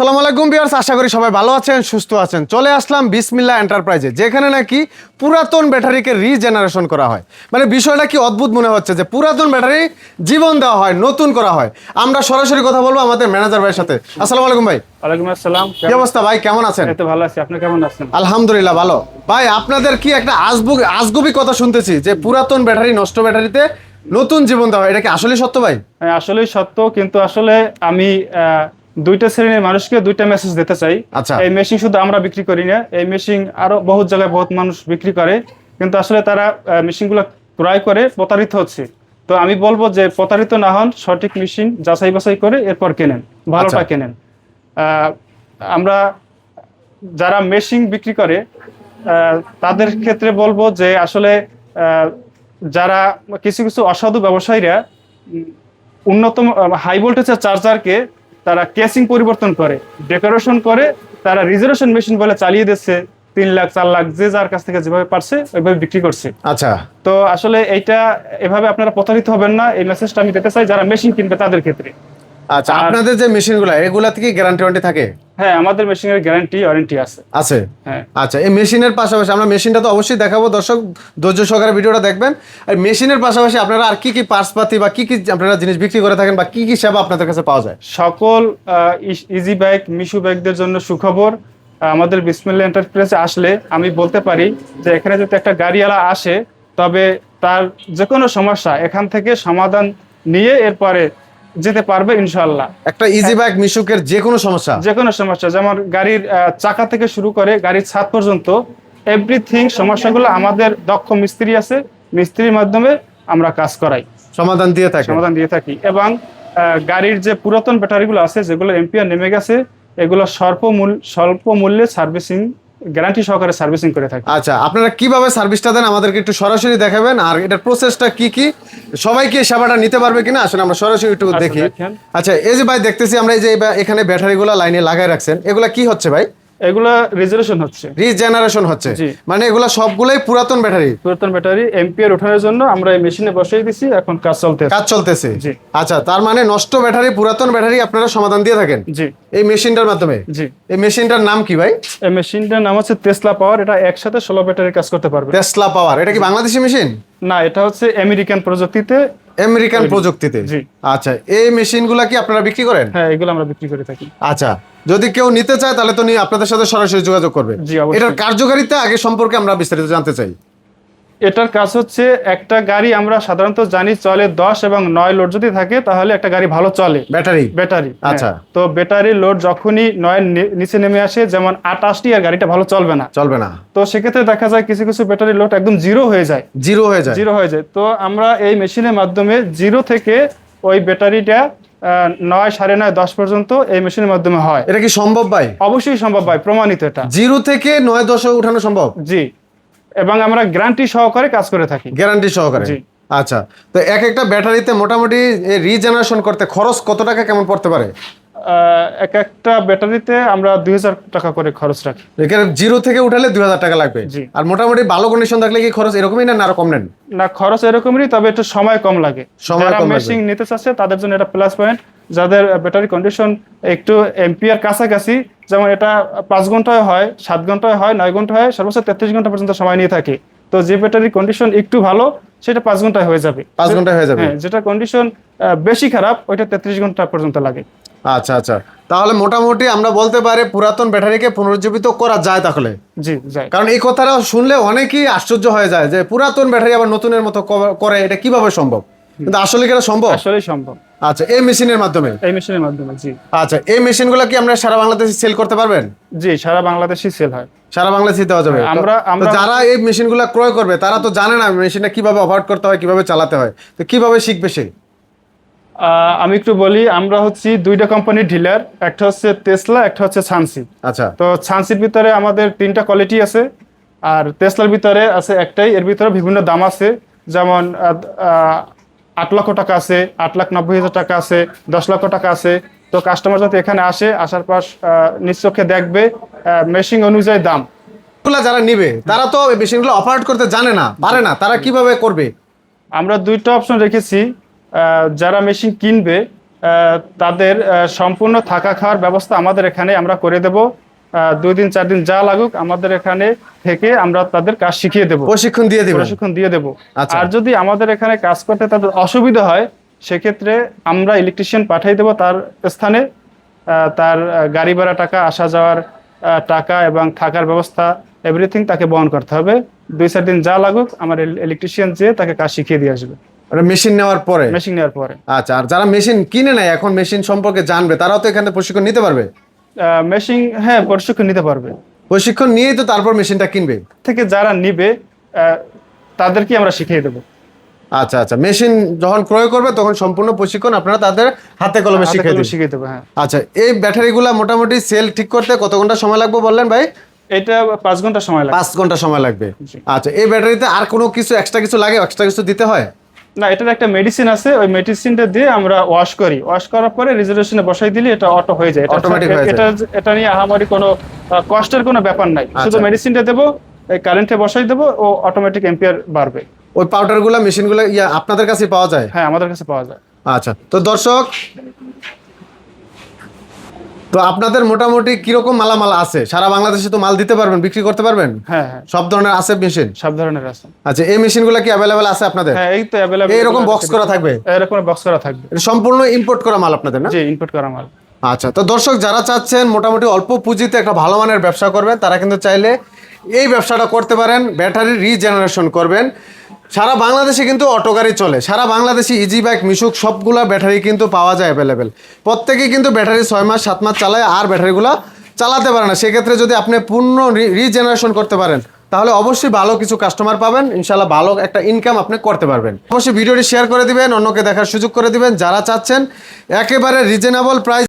আসসালামু আলাইকুম বিয়ার্স আশা করি সবাই ভালো আছেন সুস্থ আছেন। চলে আসলাম বিসমিল্লা এন্টারপ্রাইজে যেখানে নাকি পুরাতন ব্যাটারিকে রিজেনারেশন করা হয়। মানে বিষয়টা কি অদ্ভুত মনে হচ্ছে যে পুরাতন ব্যাটারি জীবন দেওয়া হয় নতুন করা হয়। আমরা সরাসরি কথা বলব আমাদের ম্যানেজার ভাইয়ের সাথে। আসসালামু আলাইকুম ভাই। ওয়ালাইকুম আসসালাম কি অবস্থা ভাই কেমন আছেন? এই তো ভালো আছি আপনি কেমন আছেন? আলহামদুলিল্লাহ ভালো। ভাই আপনাদের কি একটা আজবুক আজগুবি কথা শুনতেছি যে পুরাতন ব্যাটারি নষ্ট ব্যাটারিতে নতুন জীবন দেওয়া হয় এটা কি আসলে সত্য ভাই? হ্যাঁ, আসলেই সত্য কিন্তু আসলে আমি দুইটা শ্রেণির মানুষকে দুইটা মেসেজ দিতে চাই আচ্ছা। এই মেশিন শুধু আমরা বিক্রি করি না এই মেশিন আরও বহুত জায়গায় বহুত মানুষ বিক্রি করে কিন্তু আসলে তারা মেশিনগুলো ক্রয় করে প্রতারিত হচ্ছে তো আমি বলব যে প্রতারিত না হন সঠিক মেশিন যাচাই বাছাই করে এরপর কেনেন ভালোটা আচ্ছা। কেনেন আহ, আমরা যারা মেশিন বিক্রি করে তাদের ক্ষেত্রে বলব যে আসলে যারা কিছু কিছু অসাধু ব্যবসায়ীরা উন্নত হাই ভোল্টেজের চার্জারকে তারা কেসিং পরিবর্তন করে ডেকোরেশন করে তারা রিজার্ভেশন মেশিন বলে চালিয়ে দিচ্ছে তিন লাখ চার লাখ যে যার কাছ থেকে যেভাবে পারছে ওইভাবে বিক্রি করছে। আচ্ছা। তো আসলে এইটা এভাবে আপনারা প্রতারিত হবেন না এই মেসেজটা আমি দিতে চাই যারা মেশিন কিনবে তাদের ক্ষেত্রে। আচ্ছা আপনাদের যে মেশিনগুলো এগুলাতে কি গ্যারান্টি ওয়ারেন্টি থাকে? হ্যাঁ আমাদের মেশিনের গ্যারান্টি ওয়ারেন্টি আছে। আছে? হ্যাঁ। আচ্ছা এই মেশিনের পাশাপাশি আমরা মেশিনটা তো অবশ্যই দেখাবো। দর্শক ধৈর্য সহকারে ভিডিওটা দেখবেন। আর মেশিনের পাশাপাশি আপনারা আর কি কি পার্সপাতি বা কি কি আপনারা জিনিস বিক্রি করে থাকেন বা কি কি সেবা আপনাদের কাছে পাওয়া যায়? সকল ইজি ব্যাগ মিশু বাইকদের জন্য সুখবর। আমাদের বিসমিল্লা এন্টারপ্রাইজে আসলে আমি বলতে পারি যে এখানে যদি একটা গাড়িওয়ালা আসে তবে তার যে কোনো সমস্যা এখান থেকে সমাধান নিয়ে এরপরে যেতে পারবে ইনশাল্লাহ একটা ইজি বাইক মিশুকের যে কোনো সমস্যা। যে কোনো সমস্যা যেমন গাড়ির চাকা থেকে শুরু করে গাড়ির ছাদ পর্যন্ত এভরিথিং সমস্যাগুলো আমাদের দক্ষ মিস্ত্রি আছে মিস্ত্রির মাধ্যমে আমরা কাজ করাই। সমাধান দিয়ে থাকি। সমাধান দিয়ে থাকি। এবং গাড়ির যে পুরাতন ব্যাটারিগুলো আছে যেগুলো এম্পিয়ার নেমে গেছে এগুলো স্বল্প মূল্য স্বল্প মূল্যে সার্ভিসিং গ্যারান্টি সহকারে সার্ভিসিং করে থাকি। আচ্ছা আপনারা কীভাবে সার্ভিসটা দেন আমাদেরকে একটু সরাসরি দেখাবেন আর এটার প্রসেসটা কি কি? সবাইকে এই সেবাটা নিতে পারবে কিনা? আসলে আমরা সরাসরি একটু দেখি। আচ্ছা এই যে ভাই দেখতেছি আমরা এই যে এখানে ব্যাটারিগুলো লাইনে লাগাই রাখছেন। এগুলা কি হচ্ছে ভাই? এগুলো রিজার্ভেশন হচ্ছে। রিজেনারেশন হচ্ছে। মানে এগুলা সবগুলাই পুরাতন ব্যাটারি। পুরাতন ব্যাটারি এম্পিয়ার ওঠানোর জন্য আমরা এই মেশিনে বসিয়ে দিছি এখন কাজ চলতেছে কাজ চলতেছে। জি। আচ্ছা তার মানে নষ্ট ব্যাটারি পুরাতন ব্যাটারি আপনারা সমাধান দিয়ে থাকেন। জি। এই মেশিনটার মাধ্যমে? জি। এই মেশিনটার নাম কি ভাই? এই মেশিনটার নাম হচ্ছে তেসলা পাওয়ার এটা একসাথে ষোলো ব্যাটারি কাজ করতে পারবে। টেসলা পাওয়ার এটা কি বাংলাদেশি মেশিন না এটা হচ্ছে আমেরিকান প্রযুক্তিতে আমেরিকান প্রযুক্তিতে। জি। আচ্ছা এই মেশিনগুলা কি আপনারা বিক্রি করেন? হ্যাঁ এগুলো আমরা বিক্রি করে থাকি। আচ্ছা যদি কেউ নিতে চায় তাহলে তো নিয়ে আপনাদের সাথে সরাসরি যোগাযোগ করবে। এটার কার্যকারিতা আগে সম্পর্কে আমরা বিস্তারিত জানতে চাই। এটার কাজ হচ্ছে একটা গাড়ি আমরা সাধারণত জানি চলে দশ এবং নয় লোড যদি থাকে তাহলে একটা গাড়ি ভালো চলে। ব্যাটারি? ব্যাটারি হ্যাঁ। আচ্ছা। তো ব্যাটারি লোড যখনই নয়ের নি- নিচে নেমে আসে যেমন আটাশটি আর গাড়িটা ভালো চলবে না। চলবে না। তো সেক্ষেত্রে দেখা যায় কিছু কিছু ব্যাটারি লোড একদম জিরো হয়ে যায়। জিরো হয়ে যায়। জিরো হয়ে যায়। তো আমরা এই মেশিনের মাধ্যমে জিরো থেকে ওই ব্যাটারিটা নয় সাড়ে নয় দশ পর্যন্ত এই মেশিনের মাধ্যমে হয়। এটা কি সম্ভব ভাই? অবশ্যই সম্ভব ভাই প্রমাণিত এটা। জিরো থেকে নয় দশে উঠানো সম্ভব? জি এবং আমরা গ্যারান্টি সহকারে কাজ করে থাকি। গ্যারান্টি সহকারে? জি। আচ্ছা তো এক একটা ব্যাটারিতে মোটামুটি রিজেনারেশন করতে খরচ কত টাকা কেমন পড়তে পারে? এক একটা ব্যাটারিতে আমরা দুই হাজার টাকা করে খরচ রাখি। এখানে জিরো থেকে উঠালে দুই হাজার টাকা লাগবে। আর মোটামুটি ভালো কন্ডিশন থাকলে কি খরচ এরকমই না আরও কম নেন? না খরচ এরকমই তবে একটু সময় কম লাগে। যারা নিতে চাচ্ছে তাদের জন্য এটা প্লাস পয়েন্ট যাদের ব্যাটারি কন্ডিশন একটু এমপিআর কাছাকাছি যেমন এটা পাঁচ ঘন্টায় হয় সাত ঘন্টায় হয় নয় ঘণ্টা হয় সর্বোচ্চ তেত্রিশ ঘণ্টা পর্যন্ত সময় নিয়ে থাকে। তো যে ব্যাটারি কন্ডিশন একটু ভালো সেটা পাঁচ ঘন্টায় হয়ে যাবে। পাঁচ ঘন্টায় হয়ে যাবে। হ্যাঁ যেটা কন্ডিশন বেশি খারাপ ওইটা তেত্রিশ ঘণ্টা পর্যন্ত লাগে। আচ্ছা আচ্ছা। তাহলে মোটামুটি আমরা বলতে পারি পুরাতন ব্যাটারিকে পুনরুজ্জীবিত করা যায় তাহলে? জি যাই কারণ এই কথাটা শুনলে অনেকেই আশ্চর্য হয়ে যায় যে পুরাতন ব্যাটারি আবার নতুনের মতো করে এটা কীভাবে সম্ভব? কিন্তু আসলে কি এটা সম্ভব? আসলেই সম্ভব। আচ্ছা এই মেশিনের মাধ্যমে? এই মেশিনের মাধ্যমে জি। আচ্ছা এই মেশিনগুলো কি আমরা সারা বাংলাদেশে সেল করতে পারবেন? জি সারা বাংলাদেশে সেল হয়। সারা বাংলাদেশে দেওয়া যাবে। হ্যাঁ, আমরা- আমরা- যারা এই মেশিনগুলো ক্রয় করবে তারা তো জানে না মেশিনটা কীভাবে অপারেট করতে হয় কীভাবে চালাতে হয়। তো কীভাবে শিখবে সে? আমি একটু বলি আমরা হচ্ছি দুইটা কোম্পানির ডিলার একটা হচ্ছে তেসলা একটা হচ্ছে ছানসি আচ্ছা। তো ছানসির ভিতরে আমাদের তিনটা কোয়ালিটি আছে আর তেসলার ভিতরে আছে একটাই এর ভিতরে বিভিন্ন দাম আছে। যেমন আট লক্ষ টাকা আছে আট লাখ নব্বই হাজার টাকা আছে দশ লক্ষ টাকা আছে। তো কাস্টমার যাতে এখানে আসে আসার পর নিশ্চোখে দেখবে মেশিন অনুযায়ী দাম। যারা নিবে তারা তো মেশিনগুলো অপারেট করতে জানে না পারে না তারা কীভাবে করবে? আমরা দুইটা অপশন রেখেছি। যারা মেশিন কিনবে আহ, তাদের সম্পূর্ণ থাকা খাওয়ার ব্যবস্থা আমাদের এখানে আমরা করে দেব। দুই দিন চার দিন যা লাগুক আমাদের এখানে থেকে আমরা তাদের কাজ শিখিয়ে দেব। প্রশিক্ষণ দিয়ে দিবেন। প্রশিক্ষণ দিয়ে দেব। আচ্ছা। আর যদি আমাদের এখানে কাজ করতে তাদের অসুবিধা হয় সেক্ষেত্রে আমরা ইলেকট্রিশিয়ান পাঠিয়ে দেব তার স্থানে। তার গাড়ি ভাড়া টাকা আসা যাওয়ার টাকা এবং থাকার ব্যবস্থা এভরিথিং তাকে বহন করতে হবে। দুই চার দিন যা লাগুক আমার ইলেকট্রিশিয়ান যেয়ে তাকে কাজ শিখিয়ে দিয়ে আসবে। মেশিন নেওয়ার পরে? মেশিন নেওয়ার পরে। আচ্ছা আর যারা মেশিন কিনে নেয় এখন মেশিন সম্পর্কে জানবে তারাও তো এখানে প্রশিক্ষণ নিতে পারবে? মেশিন হ্যাঁ প্রশিক্ষণ নিতে পারবে। প্রশিক্ষণ নিয়েই তো তারপর মেশিনটা কিনবে? থেকে যারা নিবে তাদেরকে আমরা শিখিয়ে দেবো। আচ্ছা আচ্ছা মেশিন যখন ক্রয় করবে তখন সম্পূর্ণ প্রশিক্ষণ আপনারা তাদের হাতে কলমে শিখিয়ে দিবেন শিখিয়ে দেবো হ্যাঁ। আচ্ছা এই ব্যাটারিগুলা মোটামুটি সেল ঠিক করতে কত ঘণ্টা সময় লাগবে বললেন ভাই? এটা পাঁচ ঘণ্টা সময় লাগে পাঁচ ঘণ্টা সময় লাগবে। আচ্ছা এই ব্যাটারিতে আর কোনো কিছু এক্সট্রা কিছু লাগে এক্সট্রা কিছু দিতে হয়? না এটার একটা মেডিসিন আছে ওই মেডিসিনটা দিয়ে আমরা ওয়াশ করি। ওয়াশ করার পরে রিজার্ভেশনে বসাই দিলে এটা অটো হয়ে যায়। এটা-। এটা এটা নিয়ে আহামারি কোনো কষ্টের কোনো ব্যাপার নাই। শুধু আচ্ছা। মেডিসিনটা দেবো এই কারেন্টে বসাই দেবো ও অটোমেটিক এম্পিয়ার বাড়বে। ওই পাউডারগুলো মেশিনগুলো ইয়া আপনাদের কাছে পাওয়া যায়? হ্যাঁ আমাদের কাছে পাওয়া যায়। আচ্ছা তো দর্শক তো আপনাদের মোটামুটি কীরকম মালামাল আছে? সারা বাংলাদেশে তো মাল দিতে পারবেন বিক্রি করতে পারবেন? হ্যাঁ হ্যাঁ। সব ধরনের আছে মেশিন? সব ধরনের আছে। আচ্ছা এই মেশিনগুলো কি অ্যাভেলেবেল আছে আপনাদের? হ্যাঁ এই তো অ্যাভেলেবল এইরকম বক্স করা থাকবে? এরকম বক্স করা থাকবে। এটা সম্পূর্ণ ইম্পোর্ট করা মাল আপনাদের না? জি ইনপুট করা মাল। আচ্ছা তো দর্শক যারা চাচ্ছেন মোটামুটি অল্প পুঁজিতে একটা ভালো মানের ব্যবসা করবেন তারা কিন্তু চাইলে এই ব্যবসাটা করতে পারেন ব্যাটারি রিজেনারেশন করবেন। সারা বাংলাদেশে কিন্তু অটো গাড়ি চলে। সারা বাংলাদেশে ইজি বাইক মিশুক, সবগুলা ব্যাটারি কিন্তু পাওয়া যায় অ্যাভেলেবেল প্রত্যেকেই কিন্তু ব্যাটারি ছয় মাস, সাত মাস চালায় আর ব্যাটারিগুলো চালাতে পারে না। সেক্ষেত্রে যদি আপনি পূর্ণ রিজেনারেশন করতে পারেন, তাহলে অবশ্যই ভালো কিছু কাস্টমার পাবেন। ইনশাল্লাহ ভালো একটা ইনকাম আপনি করতে পারবেন। অবশ্যই ভিডিওটি শেয়ার করে দিবেন, অন্যকে দেখার সুযোগ করে দিবেন। যারা চাচ্ছেন, একেবারে রিজনেবল প্রাইস